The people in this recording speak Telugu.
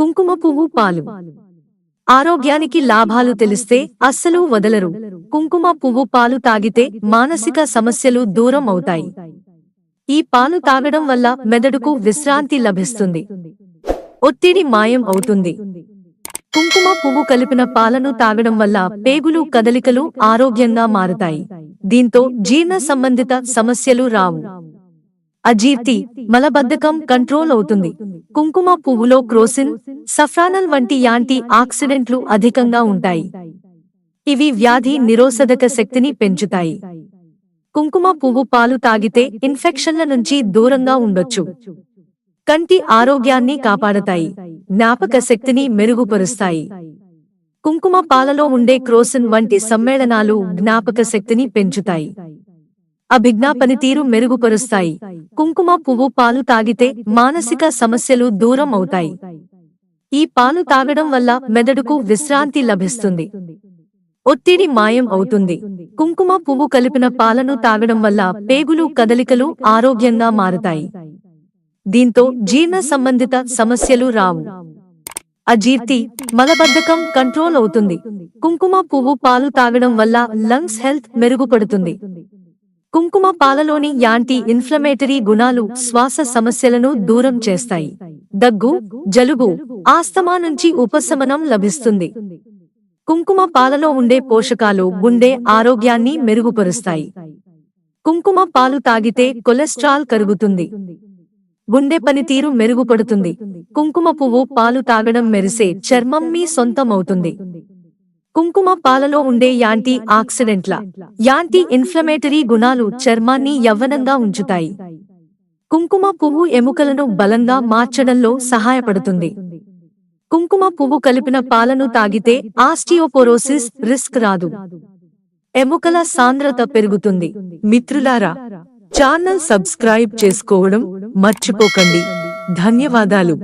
కుంకుమ పువ్వు పాలు. ఆరోగ్యానికి లాభాలు తెలిస్తే అస్సలు వదలరు. కుంకుమ పువ్వు పాలు తాగితే మానసిక సమస్యలు దూరం అవుతాయి. ఈ పాలు తాగడం వల్ల మెదడుకు విశ్రాంతి లభిస్తుంది. ఒత్తిడి మాయం అవుతుంది. కుంకుమ పువ్వు కలిపిన పాలను తాగడం వల్ల పేగులు కదలికలు ఆరోగ్యంగా మారుతాయి. దీంతో జీర్ణ సంబంధిత సమస్యలు రావు. అజీర్తి మలబద్ధకం కంట్రోల్ అవుతుంది. కుంకుమ పువ్వులో క్రోసిన్ సఫ్రానల్ వంటి యాంటీ ఆక్సిడెంట్లు అధికంగా ఉంటాయి. ఇవి వ్యాధి నిరోధక శక్తిని పెంచుతాయి. కుంకుమ పువ్వు పాలు తాగితే ఇన్ఫెక్షన్ల నుంచి దూరంగా ఉండొచ్చు. కంటి ఆరోగ్యాన్ని కాపాడతాయి. జ్ఞాపక శక్తిని మెరుగుపరుస్తాయి. కుంకుమ పాలలో ఉండే క్రోసిన్ వంటి సమ్మేళనాలు జ్ఞాపక శక్తిని పెంచుతాయి. అభిజ్ఞా పనితీరు మెరుగుపరుస్తాయి. కుంకుమ పువ్వు పాలు తాగితే మానసిక సమస్యలు దూరం అవుతాయి. ఈ పాలు తాగడం వల్ల మెదడుకు విశ్రాంతి లభిస్తుంది. ఒత్తిడి మాయం అవుతుంది. కుంకుమ పువ్వు కలిపిన పాలను తాగడం వల్ల పేగులు కదలికలు ఆరోగ్యంగా మారుతాయి. దీంతో జీర్ణ సంబంధిత సమస్యలు రావు. అజీర్తి మలబద్ధకం కంట్రోల్ అవుతుంది. కుంకుమ పువ్వు పాలు తాగడం వల్ల లంగ్స్ హెల్త్ మెరుగుపడుతుంది. కుంకుమ పాలలోని యాంటీ ఇన్ఫ్లమేటరీ గుణాలు శ్వాస సమస్యలను దూరం చేస్తాయి. దగ్గు జలుబు ఆస్తమా నుంచి ఉపశమనం లభిస్తుంది. కుంకుమ పాలలో ఉండే పోషకాలు గుండె ఆరోగ్యాన్ని మెరుగుపరుస్తాయి. కుంకుమ పాలు తాగితే కొలెస్ట్రాల్ కరుగుతుంది. గుండె పనితీరు మెరుగుపడుతుంది. కుంకుమ పువ్వు పాలు తాగడం మెరిసే చర్మం మీ సొంతమవుతుంది. కుంకుమ పాలలో ఉండే యాంటీ ఆక్సిడెంట్ల యాంటీ ఇన్ఫ్లమేటరీ గుణాలు చర్మాన్ని యవ్వనంగా ఉంచుతాయి. కుంకుమ పువ్వు ఎముకలను బలంగా మార్చడంలో సహాయపడుతుంది. కుంకుమ పువ్వు కలిపిన పాలను తాగితే ఆస్టియోపోరోసిస్ రిస్క్ రాదు. ఎముకల సాంద్రత పెరుగుతుంది. మిత్రులారా ఛానల్ సబ్స్క్రైబ్ చేసుకోవడం మర్చిపోకండి. ధన్యవాదాలు.